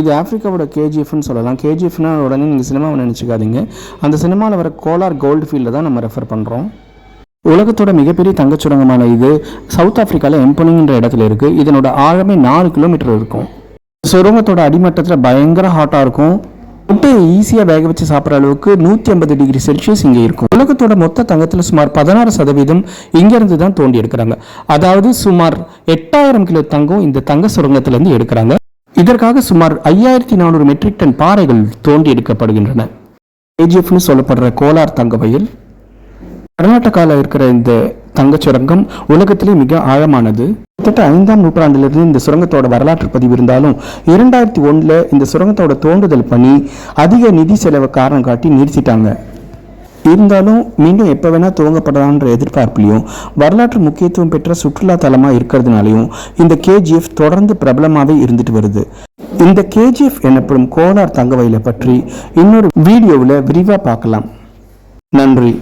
இது ஆஃப்ரிக்காவோட கேஜிஎஃப்னு சொல்லலாம். கேஜிஎஃப்னா உடனே நீங்கள் சினிமாவை நினச்சிக்காதீங்க. அந்த சினிமாவில் வர கோலார் கோல்டு ஃபீல்டில் தான் நம்ம ரெஃபர் பண்ணுறோம் உலகத்தோட மிகப்பெரிய தங்கச் சுரங்கமான இது சவுத் ஆப்பிரிக்காவில் எம்பனிங்கிற இடத்துல இருக்குது இதனோட ஆழமே நாலு கிலோமீட்டர் இருக்கும். சுரங்கத்தோட அடிமட்டத்தில் பயங்கர ஹாட்டாக இருக்கும். முட்டையை ஈஸியாக வேக வச்சு சாப்பிட்ற அளவுக்கு நூற்றி ஐம்பது டிகிரி செல்சியஸ் இங்கே இருக்கும். உலகத்தோட மொத்த தங்கத்தில் சுமார் பதினாறு சதவீதம் இங்கேருந்து தான் தோண்டி எடுக்கிறாங்க அதாவது சுமார் எட்டாயிரம் கிலோ தங்கம் இந்த தங்க சுரங்கத்திலேருந்து எடுக்கிறாங்க. இதற்காக சுமார் ஐயாயிரத்தி நானூறு மெட்ரிக் டன் பாறைகள் தோண்டி எடுக்கப்படுகின்றன ஏஜிஎஃப்னு சொல்லப்படுற கோலார் தங்க வயல் கர்நாடகாவில் இருக்கிற இந்த தங்கச் சுரங்கம் உலகத்திலே மிக ஆழமானது. கிட்டத்தட்ட ஐந்தாம் நூற்றாண்டிலிருந்து இந்த சுரங்கத்தோட வரலாற்று பதிவு இருந்தாலும் இரண்டாயிரத்தி ஒன்றில் இந்த சுரங்கத்தோட தோண்டுதல் பணி அதிக நிதி செலவு காரணம் காட்டி நிறுத்திட்டாங்க. இருந்தாலும் மீண்டும் எப்போ வேணால் துவங்கப்படலான்ற எதிர்பார்ப்புலையும் வரலாற்று முக்கியத்துவம் பெற்ற சுற்றுலா தலமாக இருக்கிறதுனாலையும் இந்த கேஜிஎஃப் தொடர்ந்து பிரபலமாகவே இருந்துட்டு வருது. இந்த கேஜிஎஃப் எனப்படும் கோலார் தங்க பற்றி இன்னொரு வீடியோவில் விரிவாக பார்க்கலாம். நன்றி.